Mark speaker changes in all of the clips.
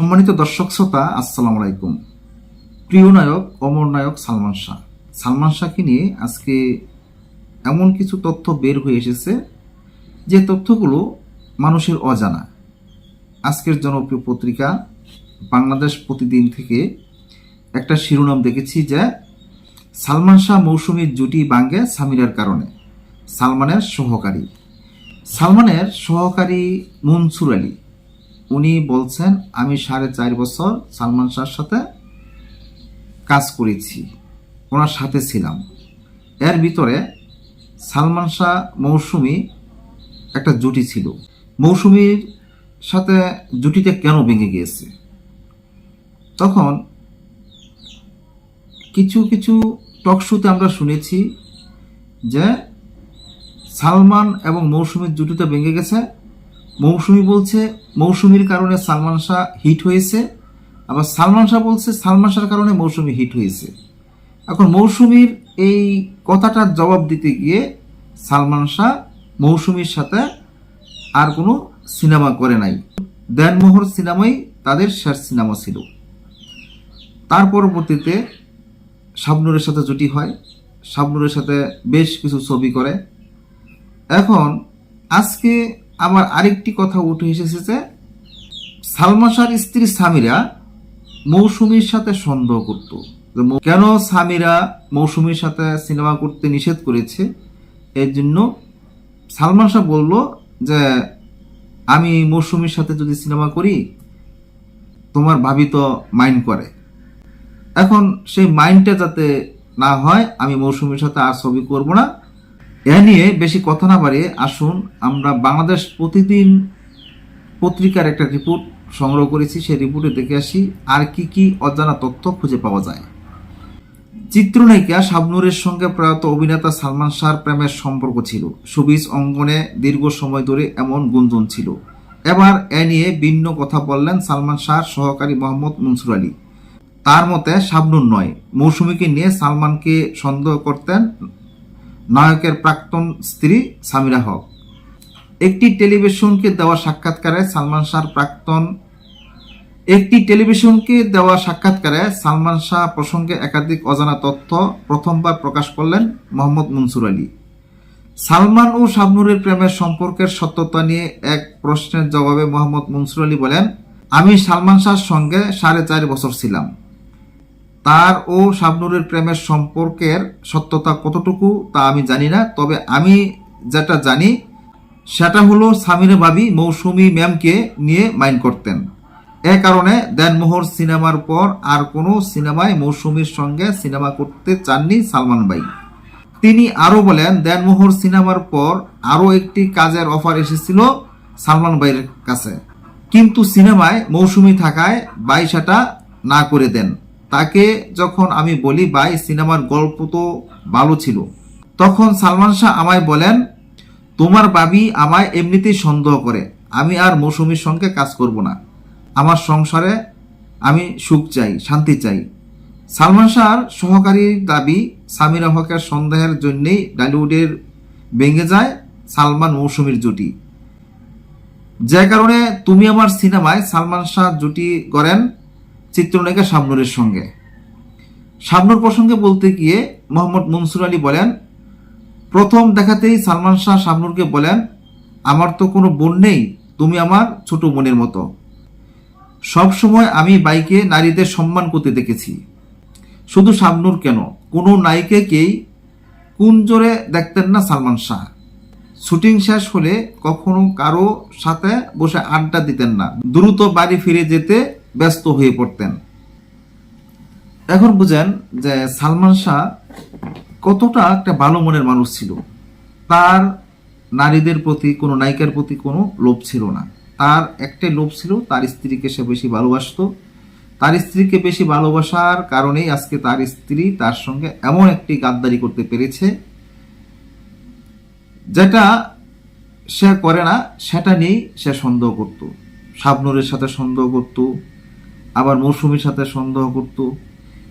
Speaker 1: সম্মানিত দর্শক শ্রোতা, আসসালাম আলাইকুম। প্রিয় নায়ক, অমর নায়ক সালমান শাহ। সালমান শাহকে নিয়ে আজকে এমন কিছু তথ্য বের হয়ে এসেছে, যে তথ্যগুলো মানুষের অজানা। আজকের জনপ্রিয় পত্রিকা বাংলাদেশ প্রতিদিন থেকে একটা শিরোনাম দেখেছি যে, সালমান শাহ মৌসুমীর জুটি বাঙ্গে সামিরার কারণে। সালমানের সহকারী। সালমানের সহকারী মনসুর আলী। উনি বলছেন, আমি সাড়ে চার বছর সালমান শাহর সাথে কাজ করেছি, ওনার সাথে ছিলাম। এর ভিতরে সালমান শাহ মৌসুমি একটা জুটি ছিল। মৌসুমীর সাথে জুটিটা কেন ভেঙে গিয়েছে? তখন কিছু কিছু টক শোতে আমরা শুনেছি যে সালমান এবং মৌসুমীর জুটিটা ভেঙে গেছে মৌসুমী বলছে, মৌসুমীর কারণে সালমান শাহ হিট হয়েছে, আবার সালমান শাহ বলছে সালমান শাহর কারণে মৌসুমী হিট হয়েছে। এখন মৌসুমীর এই কথাটার জবাব দিতে গিয়ে সালমান শাহ মৌসুমীর সাথে আর কোনো সিনেমা করে নাই। দেনমোহর সিনেমাই তাদের শেষ সিনেমা ছিল। তার পরবর্তীতে শাবনুরের সাথে জুটি হয়, শাবনুরের সাথে বেশ কিছু ছবি করে। এখন আজকে আমার আরেকটি কথা উঠে এসেছে যে, সালমান শাহর স্ত্রী সামিরা মৌসুমীর সাথে সন্দেহ করত। কেন সামিরা মৌসুমীর সাথে সিনেমা করতে নিষেধ করেছে? এর জন্য সালমান শাহ বলল যে, আমি মৌসুমীর সাথে যদি সিনেমা করি, তোমার ভাবি তো মাইন্ড করে। এখন সেই মাইন্ডটা যাতে না হয়, আমি মৌসুমীর সাথে আর ছবি করব না। এ নিয়ে বেশি কথা না বাড়িয়ে আসুন, আমরা বাংলাদেশ প্রতিদিন পত্রিকার একটা রিপোর্ট সংগ্রহ করেছি, সেই রিপোর্টে দেখে আসি আর কি কি অজানা তথ্য খুঁজে পাওয়া যায়। চিত্রনায়িকা শাবনুরের সঙ্গে প্রয়াত অভিনেতা সালমান শাহর প্রেমের সম্পর্ক ছিল। সুবিজ অঙ্গনে দীর্ঘ সময় ধরে এমন গুঞ্জন ছিল। এবার এ নিয়ে ভিন্ন কথা বললেন সালমান শাহর সহকারী মোহাম্মদ মনসুর আলী। তার মতে শাবনুর নয়, মৌসুমীকে নিয়ে সালমানকে সন্দেহ করতেন নায়কের প্রাক্তন স্ত্রী সামিরা হক। একটি টেলিভিশনকে দেওয়া সাক্ষাৎকারে সালমান শাহর প্রাক্তন একটি টেলিভিশনকে দেওয়া সাক্ষাৎকারে সালমান শাহ প্রসঙ্গে একাধিক অজানা তথ্য প্রথমবার প্রকাশ করলেন মোহাম্মদ মনসুর আলী। সালমান ও শাবনুরের প্রেমের সম্পর্কের সত্যতা নিয়ে এক প্রশ্নের জবাবে মোহাম্মদ মনসুর আলী বলেন, আমি সালমান শাহর সঙ্গে সাড়ে চার বছর ছিলাম। তার ও শাবনুরের প্রেমের সম্পর্কের সত্যতা কতটুকু তা আমি জানি না, তবে আমি যেটা জানি, সেটা হলো সামিরে বাবি মৌসুমি ম্যামকে নিয়ে মাইন্ড করতেন। এ কারণে দেনমোহর সিনেমার পর আর কোনো সিনেমায় মৌসুমীর সঙ্গে সিনেমা করতে চাননি সালমান ভাই। তিনি আরও বলেন, দেনমোহর সিনেমার পর আরও একটি কাজের অফার এসেছিল সালমান ভাইয়ের কাছে। কিন্তু সিনেমায় মৌসুমি থাকায় বাই সেটা না করে দেন। তাকে যখন আমি বলি, ভাই, সিনেমার গল্প তো ভালো ছিল। তখন সালমান শাহ আমায় বলেন, তোমার বাবি আমায় এমনিতেই সন্দেহ করে। আমি আর মৌসুমীর সঙ্গে কাজ করব না। আমার সংসারে আমি সুখ চাই, শান্তি চাই। সালমান শাহর সহকারীর দাবি সামিরা হকের সন্দেহের জন্যেই ডালিউডের ভেঙে যায় সালমান মৌসুমীর জুটি। যে কারণে তুমি আমার সিনেমায় সালমান শাহ জুটি করেন চিত্রনায়িকা শাবনুরের সঙ্গে। শাবনুর প্রসঙ্গে বলতে গিয়ে মোহাম্মদ মনসুর আলী বলেন, প্রথম দেখাতেই সালমান শাহ শাবনুরকে বলেন, আমার তো কোনো বোন নেই, তুমি আমার ছোট বোনের মতো। সব সময় আমি বাইকে নারীদের সম্মান করতে দেখেছি। শুধু শাবনুর কেন, কোনো নায়িকাকেই কোন জোরে দেখতেন না সালমান শাহ। শুটিং শেষ হলে কখনো কারও সাথে বসে আড্ডা দিতেন না। দ্রুত বাড়ি ফিরে যেতে ব্যস্ত হয়ে পড়তেন। এখন বুঝেন যে সালমান শাহ কতটা একটা ভালো মনের মানুষ ছিল। তার নারীদের প্রতি কোনো নায়িকার প্রতি কোনো লোভ ছিল না। তার একটাই লোভ ছিল তার স্ত্রীকে সে বেশি ভালোবাসতো। তার স্ত্রীকে বেশি ভালোবাসার কারণেই আজকে তার স্ত্রী তার সঙ্গে এমন একটি গাদ্দারি করতে পেরেছে, যেটা সে করে না, সেটা নিয়েই সে সন্দেহ করত। শাবনুরের সাথে সন্দেহ করত আবার মৌসুমীর সাথে সন্দেহ করত।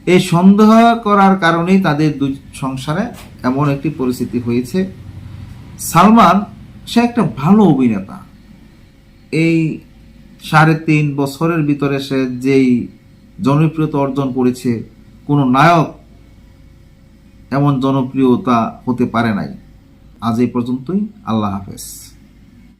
Speaker 1: এই সন্দেহ করার কারণেই তাদের দুই সংসারে এমন একটি পরিস্থিতি হয়েছে। সালমান, সে একটা ভালো অভিনেতা। এই সাড়ে তিন বছরের ভিতরে সে যেই জনপ্রিয়তা অর্জন করেছে, কোনো নায়ক এমন জনপ্রিয়তা হতে পারে নাই। আজ এই পর্যন্তই। আল্লাহ হাফেজ।